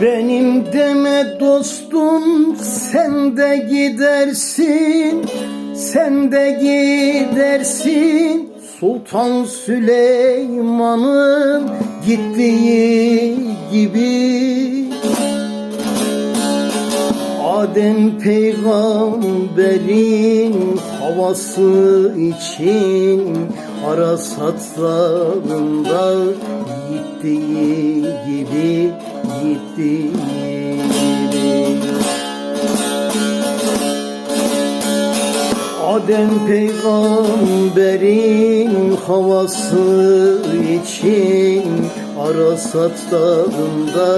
Benim deme dostum sen de gidersin sen de gidersin. Sultan Süleyman'ın gittiği gibi. Adem peygamberin havası için Arasat dağında gittiği gibi Gittiği gibi Adem peygamberin havası için Arasat dağında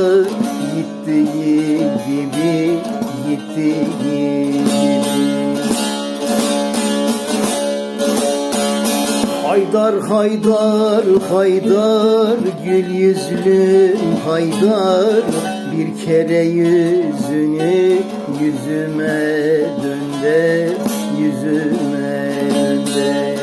gittiği gibi Gibi Haydar haydar haydar gül yüzlüm haydar Bir kere yüzünü yüzüme dönder yüzüme dönder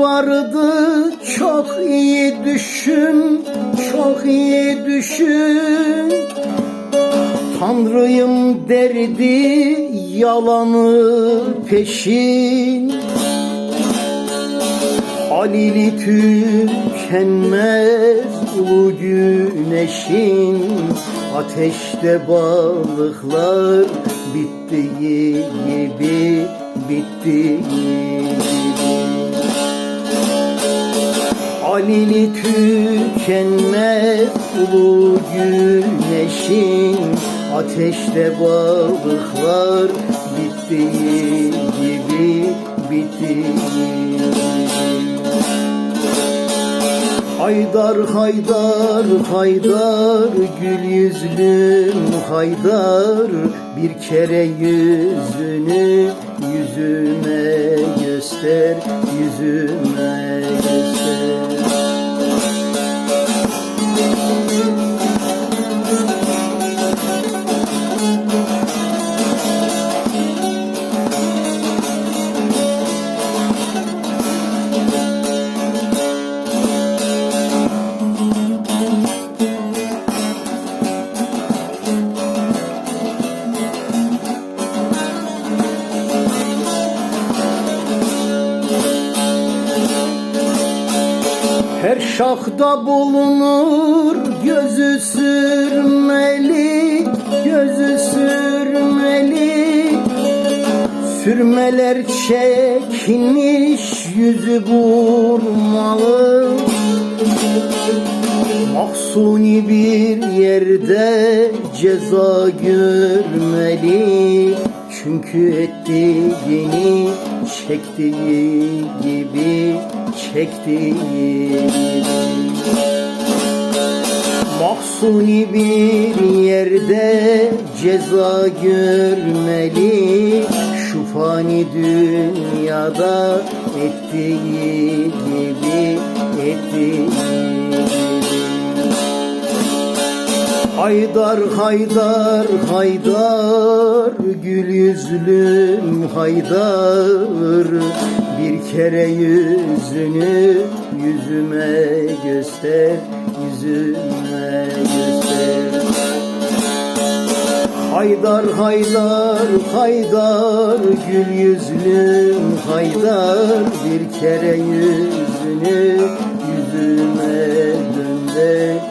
vardı çok iyi düşün çok iyi düşün. Tanrıyım derdi yalanı peşin. Halili tükenmez ulu güneşin. Ateşte balıklar bittiği gibi bittiği Halili tükenmez ulu güneşin. Ateşte balıklar bittiği gibi bittiği. Haydar haydar haydar gül yüzlüm haydar. Bir kere yüzünü yüzüme göster yüzüme göster Her şahda bulunur gözü sürmeli, gözü sürmeli. Sürmeler çekmiş yüzü vurmalı. Mahsuni bir yerde ceza görmeli Çünkü ettiğini çektiği gibi Mahsuni bir yerde ceza görmeli. Şu fani dünyada ettiği gibi ettiği Haydar haydar haydar gül yüzlüm haydar. Bir kere yüzünü yüzüme göster yüzüme göster. Haydar haydar haydar gül yüzlüm haydar. Bir kere yüzünü yüzüme dönder